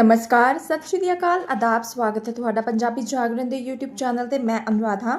ਨਮਸਕਾਰ, ਸਤਿ ਸ਼੍ਰੀ ਅਕਾਲ, ਆਦਾਬ, ਸਵਾਗਤ ਹੈ ਤੁਹਾਡਾ ਪੰਜਾਬੀ ਜਾਗਰਣ ਦੇ YouTube ਚੈਨਲ ਤੇ, ਮੈਂ ਅਨੁਰਾਧ। ਹਾਂ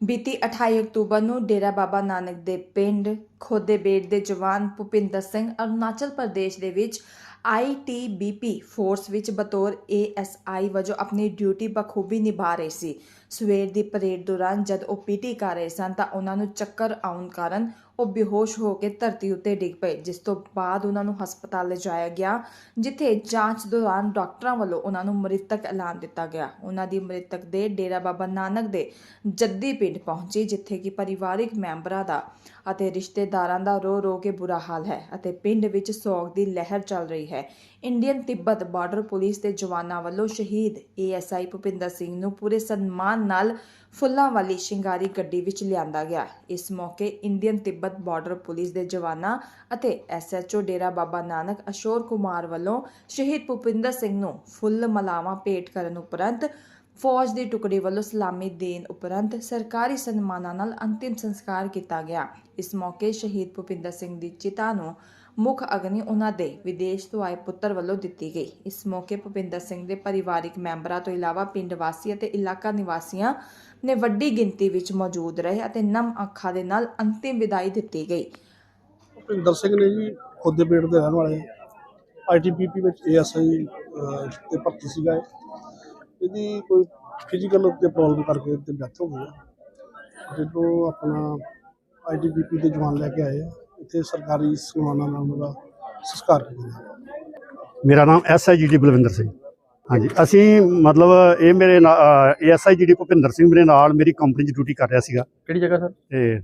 ਬੀਤੀ 28 ਅਕਤੂਬਰ ਨੂੰ ਡੇਰਾ ਬਾਬਾ ਨਾਨਕ ਦੇ ਪਿੰਡ ਖੋਦੇਬੇਟ ਦੇ ਜਵਾਨ ਭੁਪਿੰਦਰ ਸਿੰਘ ਅਰੁਣਾਚਲ ਪ੍ਰਦੇਸ਼ ਦੇ ਵਿੱਚ ਆਈਟੀਬੀਪੀ ਫੋਰਸ ਵਿੱਚ ਬਤੌਰ ਏਐਸਆਈ ਵਜੋਂ ਆਪਣੀ ਡਿਊਟੀ ਬਖੂਬੀ ਨਿਭਾ ਰਹੇ ਸੀ। ਸਵੇਰ ਦੀ ਪਰੇਡ ਦੌਰਾਨ ਜਦ ਉਹ ਪੀਟੀ ਕਰ ਰਹੇ ਸਨ ਤਾਂ ਉਹਨਾਂ ਨੂੰ ਚੱਕਰ ਆਉਣ ਕਾਰਨ ਉਹ ਬੇਹੋਸ਼ ਹੋ ਕੇ ਧਰਤੀ ਉੱਤੇ ਡਿੱਗ ਪਏ, ਜਿਸ ਤੋਂ ਬਾਅਦ ਉਹਨਾਂ ਨੂੰ ਹਸਪਤਾਲ ਲਿਜਾਇਆ ਗਿਆ, ਜਿੱਥੇ ਜਾਂਚ ਦੌਰਾਨ ਡਾਕਟਰਾਂ ਵੱਲੋਂ ਉਹਨਾਂ ਨੂੰ ਮ੍ਰਿਤਕ ਐਲਾਨ ਦਿੱਤਾ ਗਿਆ। ਉਹਨਾਂ ਦੀ ਮ੍ਰਿਤਕ ਦੇ ਡੇਰਾ ਬਾਬਾ ਨਾਨਕ ਦੇ ਜੱਦੀ ਪਿੰਡ ਪਹੁੰਚੀ, ਜਿੱਥੇ ਕਿ ਪਰਿਵਾਰਿਕ ਮੈਂਬਰਾਂ ਦਾ ਅਤੇ ਰਿਸ਼ਤੇਦਾਰਾਂ ਦਾ ਰੋ ਰੋ ਕੇ ਬੁਰਾ ਹਾਲ ਹੈ ਅਤੇ ਪਿੰਡ ਵਿੱਚ ਸੋਗ ਦੀ ਲਹਿਰ ਚੱਲ ਰਹੀ ਹੈ। ਇੰਡੀਅਨ ਤਿੱਬਤ ਬਾਰਡਰ ਪੁਲਿਸ ਦੇ ਜਵਾਨਾਂ ਵੱਲੋਂ ਸ਼ਹੀਦ ਏਐਸਆਈ ਭੁਪਿੰਦਰ ਸਿੰਘ ਨੂੰ ਪੂਰੇ ਸਨਮਾਨ ਨਾਲ ਫੁੱਲਾਂ ਵਾਲੀ ਸ਼ਿੰਗਾਰੀ ਗੱਡੀ ਵਿੱਚ ਲਿਆਂਦਾ ਗਿਆ। ਇਸ ਮੌਕੇ ਇੰਡੀਅਨ ਤਿੱਬਤ ਬਾਰਡਰ ਪੁਲਿਸ ਦੇ ਜਵਾਨਾਂ ਅਤੇ ਐਸਐਚਓ ਡੇਰਾ ਬਾਬਾ ਨਾਨਕ ਅਸ਼ੋਰ ਕੁਮਾਰ ਵੱਲੋਂ ਸ਼ਹੀਦ ਭੁਪਿੰਦਰ ਸਿੰਘ ਨੂੰ ਫੁੱਲ ਮਲਾਵਾਂ ਭੇਟ ਕਰਨ ਉਪਰੰਤ ਫੌਜ ਦੀ ਟੁਕੜੀ ਵੱਲੋਂ ਸਲਾਮੀ ਦੇਣ ਉਪਰੰਤ ਸਰਕਾਰੀ ਸਨਮਾਨਾਂ ਨਾਲ ਅੰਤਿਮ ਸੰਸਕਾਰ ਕੀਤਾ ਗਿਆ। ਇਸ ਮੌਕੇ ਸ਼ਹੀਦ ਭੁਪਿੰਦਰ ਸਿੰਘ ਦੀ ਚਿਤਾ ਨੂੰ ਮੁੱਖ ਅਗਨੀ ਉਹਨਾਂ ਦੇ ਵਿਦੇਸ਼ ਤੋਂ ਆਏ ਪੁੱਤਰ ਵੱਲੋਂ ਦਿੱਤੀ ਗਈ। ਇਸ ਮੌਕੇ ਭੁਪਿੰਦਰ ਸਿੰਘ ਦੇ ਪਰਿਵਾਰਿਕ ਮੈਂਬਰਾਂ ਤੋਂ ਇਲਾਵਾ ਪਿੰਡ ਵਾਸੀ ਅਤੇ ਇਲਾਕਾ ਨਿਵਾਸੀਆਂ ਨੇ ਵੱਡੀ ਗਿਣਤੀ ਵਿੱਚ ਮੌਜੂਦ ਰਹੇ ਅਤੇ ਨਮ ਅੱਖਾਂ ਦੇ ਨਾਲ ਅੰਤਿਮ ਵਿਦਾਈ ਦਿੱਤੀ ਗਈ। ਭਿੰਦਰ ਸਿੰਘ ਨੇ ਜੀ ਖੁੱਦੇ ਪੇਟ ਦੇ ਰਹਿਣ ਵਾਲੇ ਆਈਟੀਪੀਪੀ ਵਿੱਚ ਏਐਸਆਈ ਤੇ ਭਰਤੀ ਸੀਗਾ ਇਹਦੀ ਕੋਈ ਫਿਜ਼ੀਕਲ ਤੇ ਪ੍ਰੋਬਲਮ ਕਰਕੇ ਤੇ ਡੈਥ ਹੋ ਗਈ ਹੈ ਜਦੋਂ ਆਪਣਾ ਆਈਟੀਪੀਪੀ ਦੇ ਜਵਾਨ ਲੈ ਕੇ ਆਏ ਆ। ਇੱਥੇ ਸਰਕਾਰੀ ਸਨਮਾਨਾਂ ਨਾਲ ਉਹਦਾ ਸੰਸਕਾਰ ਕੀਤਾ ਗਿਆ। ਮੇਰਾ ਨਾਮ ਐਸਆਈਜੀਡੀ ਬਲਵਿੰਦਰ ਸਿੰਘ। ਹਾਂਜੀ ਅਸੀਂ ਮਤਲਬ ਇਹ ਮੇਰੇ ਐਸਆਈਜੀਡੀ ਭੁਪਿੰਦਰ ਸਿੰਘ ਮੇਰੇ ਨਾਲ ਮੇਰੀ ਕੰਪਨੀ 'ਚ ਡਿਊਟੀ ਕਰ ਰਿਹਾ ਸੀਗਾ। ਕਿਹੜੀ ਜਗ੍ਹਾ ਸਰ? ਤੇ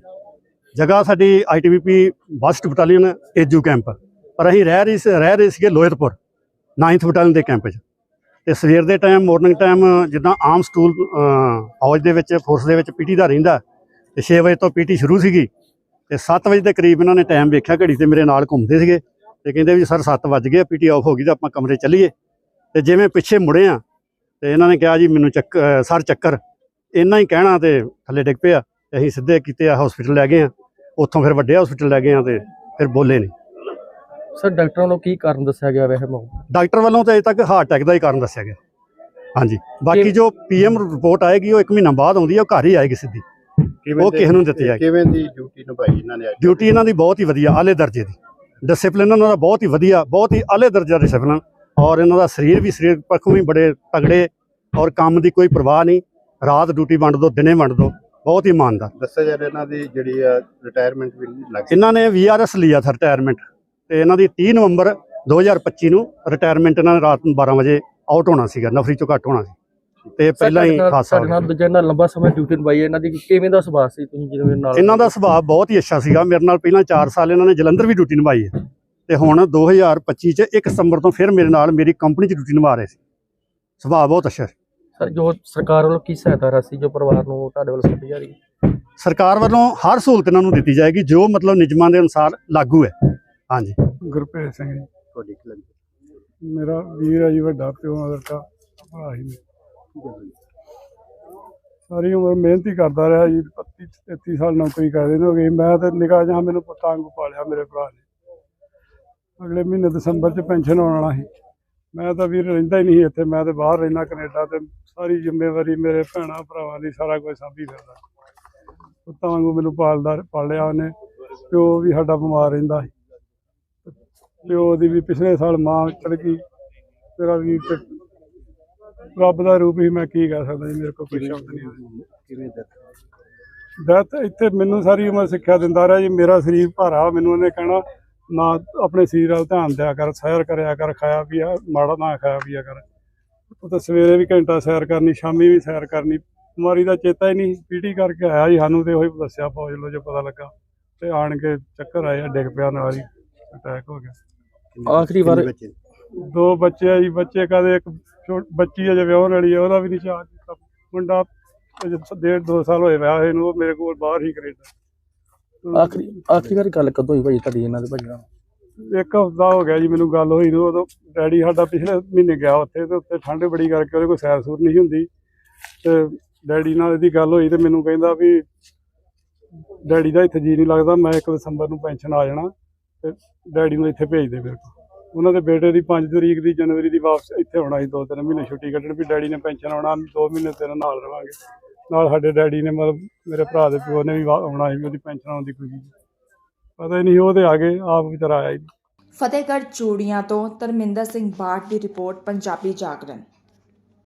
ਜਗ੍ਹਾ ਸਾਡੀ ਆਈਟੀਬੀਪੀ ਬਸਟ ਬਟਾਲੀਅਨ ਏਜੂ ਕੈਂਪ ਪਰ ਅਸੀਂ ਰਹਿ ਰਹੀ ਸੀ- ਰਹਿ ਰਹੇ ਸੀਗੇ ਲੋਇਰਪੁਰ 9th ਬਟਾਲੀਅਨ ਦੇ ਕੈਂਪ 'ਚ। ਤੇ ਸਵੇਰ ਦੇ ਟਾਈਮ ਮਾਰਨਿੰਗ ਟਾਈਮ ਜਿੱਦਾਂ ਆਮ ਸਕੂਲ ਫੌਜ ਦੇ ਵਿੱਚ ਫੋਰਸ ਦੇ ਵਿੱਚ ਪੀਟੀ ਦਾ ਰਹਿੰਦਾ ਤੇ 6 ਵਜੇ ਤੋਂ ਪੀਟੀ ਸ਼ੁਰੂ ਸੀਗੀ, ਤੇ 7 ਵਜੇ ਦੇ ਕਰੀਬ ਇਹਨਾਂ ਨੇ ਟਾਈਮ ਵੇਖਿਆ, ਘੜੀ ਤੇ ਮੇਰੇ ਨਾਲ ਘੁੰਮਦੇ ਸੀਗੇ, ਤੇ ਕਹਿੰਦੇ ਵੀ ਸਰ 7 ਵੱਜ ਗਏ ਪੀਟੀ ਆਫ ਹੋ ਗਈ ਤਾਂ ਆਪਾਂ ਕਮਰੇ ਚੱਲੀਏ। ਤੇ ਜਿਵੇਂ ਪਿੱਛੇ ਮੁੜੇ ਆ, ਤੇ ਇਹਨਾਂ ਨੇ ਕਿਹਾ ਜੀ ਮੈਨੂੰ ਚੱਕ ਸਰ ਚੱਕਰ, ਇੰਨਾ ਹੀ ਕਹਿਣਾ ਤੇ ਥੱਲੇ ਡਿੱਗ ਪਿਆ, ਤੇ ਅਸੀਂ ਸਿੱਧੇ ਕੀਤੇ ਆ ਹਸਪੀਟਲ ਲੈ ਗਏ ਆ, ਉੱਥੋਂ ਫਿਰ ਵੱਡੇ ਹਸਪੀਟਲ ਲੈ ਗਏ ਆ ਤੇ ਫਿਰ ਬੋਲੇ ਨਹੀਂ। ਸਰ ਡਾਕਟਰਾਂ ਵੱਲੋਂ ਕੀ ਕਾਰਨ ਦੱਸਿਆ ਗਿਆ ਵੈਸੇ ਮੌਤ ਡਾਕਟਰ ਵੱਲੋਂ ਤਾਂ ਅਜੇ ਤੱਕ ਹਾਰਟ ਅਟੈਕ ਦਾ ਹੀ ਕਾਰਨ ਦੱਸਿਆ ਗਿਆ। ਹਾਂਜੀ। ਬਾਕੀ ਜੋ ਪੀਐਮ ਰਿਪੋਰਟ ਆਏਗੀ ਉਹ 1 ਮਹੀਨਾ ਬਾਅਦ ਆਉਂਦੀ ਹੈ ਉਹ ਘਰ ਹੀ ਆਏਗੀ ਸਿੱਧੀ। ਉਹ ਕਿਸੇ ਨੂੰ ਦਿੱਤੀ ਜਾਏਗੀ। ਕਿਵੇਂ ਦੀ ਡਿਊਟੀ ਨਿਭਾਈ ਇਹਨਾਂ ਨੇ ਡਿਊਟੀ ਇਹਨਾਂ ਦੀ ਬਹੁਤ ਹੀ ਵਧੀਆ ਆਲੇ ਦਰਜੇ ਦੀ। ਡਿਸਪਲਿਨ ਇਹਨਾਂ ਦਾ ਬਹੁਤ ਹੀ ਵਧੀਆ ਬਹੁਤ ਹੀ ਆਲੇ ਦਰਜੇ ਦਾ ਡਿਸਪਲਿਨ ਔਰ ਇਹਨਾਂ ਦਾ ਸਰੀਰ ਵੀ ਸਰੀਰ ਪੱਖੋਂ ਵੀ ਬੜੇ ਤਗੜੇ ਔਰ ਕੰਮ ਦੀ ਕੋਈ ਪਰਵਾਹ ਨਹੀਂ। ਰਾਤ ਡਿਊਟੀ ਵੰਡ ਦੋ ਦਿਨੇ ਵੰਡ ਦੋ। ਬਹੁਤ ਹੀ ਇਮਾਨਦਾਰ। ਦੱਸਿਆ ਜਾ ਰਿਹਾ ਇਹਨਾਂ ਦੀ ਜਿਹੜੀ ਆ ਰਿਟਾਇਰਮੈਂਟ ਵੀ ਲੱਗ ਇਹਨਾਂ ਨੇ ਵੀਆਰਐਸ ਲਿਆ ਥਾ ਰਿਟਾਇਰਮੈਂਟ ਤੇ ਇਹਨਾਂ ਦੀ 30 ਨਵੰਬਰ 2025 ਨੂੰ ਰਿਟਾਇਰਮੈਂਟ ਇਹਨਾਂ ਨੇ ਰਾਤ ਨੂੰ 12 ਵਜੇ ਆਊਟ ਹੋਣਾ ਸੀਗਾ ਨਫਰੀ ਚੋਂ ਘੱਟ ਹੋਣਾ ਸੀ। ਤੇ ਪਹਿਲਾਂ ਹੀ ਹਾਦਸਾ ਹੋ ਸਾਡੇ ਨਾਲ ਦੂਜੇ ਨਾਲ ਲੰਬਾ ਸਮਾਂ ਡਿਊਟੀ ਨਿਭਾਈ ਇਹਨਾਂ ਦੀ ਕਿਵੇਂ ਦਾ ਸੁਭਾਅ ਸੀ ਤੁਸੀਂ ਜਦੋਂ ਇਹਨਾਂ ਨਾਲ ਇਹਨਾਂ ਦਾ ਸੁਭਾਅ ਬਹੁਤ ਹੀ ਅੱਛਾ ਸੀਗਾ। ਮੇਰੇ ਨਾਲ ਪਹਿਲਾਂ 4 ਸਾਲ ਇਹਨਾਂ ਨੇ ਜਲੰਧਰ ਵੀ ਡਿਊਟੀ ਨਿਭਾਈ ਹੈ। ਤੇ ਹੁਣ 2025 ਚ 1 ਸਤੰਬਰ ਤੋਂ ਫਿਰ ਮੇਰੇ ਨਾਲ ਮੇਰੀ ਕੰਪਨੀ 'ਚ ਡਿਊਟੀ ਨਿਭਾ ਰਹੇ ਸੀ। ਸੁਭਾਅ ਬਹੁਤ ਅੱਛਾ ਸਰ ਜੋ ਸਰਕਾਰ ਵੱਲੋਂ ਕੀ ਸਹਾਇਤਾ ਰਾਸ਼ੀ ਜੋ ਪਰਿਵਾਰ ਨੂੰ ਤੁਹਾਡੇ ਵੱਲੋਂ ਸੱਦੀ ਜਾ ਰਹੀ ਹੈ? ਸਰਕਾਰ ਵੱਲੋਂ ਹਰ ਸਹੂਲਤ ਇਹਨਾਂ ਨੂੰ ਦਿੱਤੀ ਜਾਏਗੀ ਜੋ ਮਤਲਬ ਨਿਯਮਾਂ ਦੇ ਅਨੁਸਾਰ ਲਾਗੂ ਹੈ। ਹਾਂਜੀ। ਗੁਰਪ੍ਰੀਤ ਸਿੰਘ ਜੀ। ਤੁਹਾਡੀ ਕਲਮ ਮੇਰਾ ਵੀਰ ਹੈ ਜੀ ਵੱਡਾ ਪਿਓ ਮਦਰ ਦਾ ਭਰਾ ਹੀ ਨੇ। ਸਾਰੀ ਉਮਰ ਮਿਹਨਤ ਕਰਦਾ ਰਿਹਾ ਜੀ 32 33 ਸਾਲ ਨੌਕਰੀ ਕਰਦੇ ਨੇ ਹੋ ਗਈ ਮੈਂ ਤੇ ਨਿਗਾਹ ਜਾਂ ਮੈਨੂੰ ਪੁੱਤਾਂ ਵਾਂਗੂ ਪਾਲਿਆ ਮੇਰੇ ਭਰਾ ਨੇ। ਅਗਲੇ ਮਹੀਨੇ ਦਸੰਬਰ ਚ ਪੈਨਸ਼ਨ ਆਉਣ ਵਾਲਾ ਸੀ। ਮੈਂ ਤਾਂ ਵੀਰ ਰਹਿੰਦਾ ਹੀ ਨਹੀਂ ਇੱਥੇ ਮੈਂ ਤੇ ਬਾਹਰ ਰਹਿਣਾ ਕੈਨੇਡਾ ਤੇ ਸਾਰੀ ਜ਼ਿੰਮੇਵਾਰੀ ਮੇਰੇ ਭੈਣਾਂ ਭਰਾਵਾਂ ਦੀ ਸਾਰਾ ਕੁਝ ਸਾਂਭੀ ਫਿਰਦਾ। ਪੁੱਤਾਂ ਵਾਂਗੂ ਮੈਨੂੰ ਪਾਲਦਾ ਪਾਲਿਆ ਉਹਨੇ। ਪਿਓ ਵੀ ਸਾਡਾ ਬਿਮਾਰ ਰਹਿੰਦਾ ਸੀ। ਪਿਓ ਦੀ ਵੀ ਪਿਛਲੇ ਸਾਲ ਮਾਂ ਚਲ ਗਈ ਮੇਰਾ ਵੀ ਤੇ ਰੱਬ ਦਾ ਰੂਪ ਹੀ ਮੈਂ ਕੀ ਕਹਿ ਸਕਦਾ ਜੀ ਮੇਰੇ ਕੋਲ ਕੋਈ ਸ਼ਬਦ ਨਹੀਂ ਕਿਵੇਂ ਦੱਸ ਇੱਥੇ ਮੈਨੂੰ ਸਾਰੀ ਉਮਰ ਸਿੱਖਿਆ ਦਿੰਦਾ ਰਿਹਾ ਜੀ ਮੇਰਾ ਸਰੀਰ ਭਾਰਾ ਮੈਨੂੰ ਉਹਨੇ ਕਹਿਣਾ ਨਾ ਆਪਣੇ ਸਰੀਰ ਵੱਲ ਧਿਆਨ ਦਿਆ ਕਰ ਸੈਰ ਕਰਿਆ ਕਰ ਖਾਇਆ ਪੀਆ ਮਾੜਾ ਨਾ ਖਾਇਆ ਪੀਆ ਕਰ। ਉਹ ਤਾਂ ਸਵੇਰੇ ਵੀ ਘੰਟਾ ਸੈਰ ਕਰਨੀ ਸ਼ਾਮੀ ਵੀ ਸੈਰ ਕਰਨੀ ਬਿਮਾਰੀ ਦਾ ਚੇਤਾ ਹੀ ਨਹੀਂ ਪੀਟੀ ਕਰਕੇ ਆਇਆ ਜੀ ਸਾਨੂੰ ਤੇ ਉਹੀ ਦੱਸਿਆ ਫੌਜ ਲੋ ਜੋ ਪਤਾ ਲੱਗਾ। ਤੇ ਆਣ ਕੇ ਚੱਕਰ ਆਏ ਆ, ਡਿੱਗ ਪਿਆ ਨਾਲ ਹੀ ਅਟੈਕ ਹੋ ਗਿਆ। ਆਖਰੀ ਵਾਰ ਬੱਚੇ? ਦੋ ਬੱਚੇ ਆ ਜੀ ਬੱਚੇ ਕਦੇ ਇੱਕ ਛੋ- ਬੱਚੀ ਅਜੇ ਵਿਆਹਣ ਵਾਲੀ ਆ ਉਹਦਾ ਵੀ ਨਹੀਂ ਚਾਹ ਕੀਤਾ ਮੁੰਡਾ ਅਜੇ ਡੇਢ ਦੋ ਸਾਲ ਹੋਏ ਵਿਆਹ ਹੋਏ ਨੂੰ ਉਹ ਮੇਰੇ ਕੋਲ ਬਾਹਰ ਹੀ ਕੈਨੇਡਾ। ਆਖਰੀ ਆਖਰੀ ਵਾਰ ਗੱਲ ਕਦੋਂ ਹੋਈ ਭਾਈ ਤੁਹਾਡੀ ਇਹਨਾਂ ਦੇ ਭਾਈ ਨਾਲ? ਇੱਕ ਹਫਤਾ ਹੋ ਗਿਆ ਜੀ ਮੈਨੂੰ ਗੱਲ ਹੋਈ ਨੂੰ ਉਦੋਂ ਡੈਡੀ ਸਾਡਾ ਪਿਛਲੇ ਮਹੀਨੇ ਗਿਆ ਉੱਥੇ ਤੇ ਉੱਥੇ ਠੰਡ ਬੜੀ ਕਰਕੇ ਉਹਦੇ ਕੋਈ ਸੈਰ ਸੂਰ ਨਹੀਂ ਹੁੰਦੀ। ਤੇ ਡੈਡੀ ਨਾਲ ਇਹਦੀ ਗੱਲ ਹੋਈ ਤੇ ਮੈਨੂੰ ਕਹਿੰਦਾ ਵੀ ਡੈਡੀ ਦਾ ਇੱਥੇ ਜੀ ਨਹੀਂ ਲੱਗਦਾ ਮੈਂ 1 ਦਸੰਬਰ ਨੂੰ ਪੈਨਸ਼ਨ ਆ ਜਾਣਾ। ਤੇ ਡੈਡੀ ਨੂੰ ਇੱਥੇ ਭੇਜ ਮੇਰੇ ਕੋਲ। ਉਹਨਾਂ ਦੇ ਬੇਟੇ ਦੀ 5 ਤਰੀਕ ਦੀ ਜਨਵਰੀ ਦੀ ਵਾਪਸ ਇੱਥੇ ਆਉਣਾ ਸੀ, ਦੋ ਤਿੰਨ ਮਹੀਨੇ ਛੁੱਟੀ ਕੱਢਣ ਵੀ ਡੈਡੀ ਨੇ ਪੈਨਸ਼ਨ ਆਉਣਾ ਦੋ ਮਹੀਨੇ ਤੇਰੇ ਨਾਲ ਰਵਾਂਗੇ। ਨਾਲ ਸਾਡੇ ਡੈਡੀ ਨੇ ਮਤਲਬ ਮੇਰੇ ਭਰਾ ਦੇ ਪਿਓ ਨੇ ਵੀ ਆਉਣਾ ਸੀ ਉਹਦੀ ਪੈਨਸ਼ਨ ਆਉਣ ਦੀ ਖੁਸ਼ੀ ਪਤਾ ਹੀ ਨਹੀਂ ਤੇ ਆ ਗਏ, ਆਪ ਵਿਚਾਰਾ ਆਇਆ ਹੀ ਫਤਿਹਗੜ੍ਹ ਚੂੜੀਆਂ ਤੋਂ ਧਰਮਿੰਦਰ ਸਿੰਘ ਬਾਠ ਦੀ ਰਿਪੋਰਟ, ਪੰਜਾਬੀ ਜਾਗਰਣ।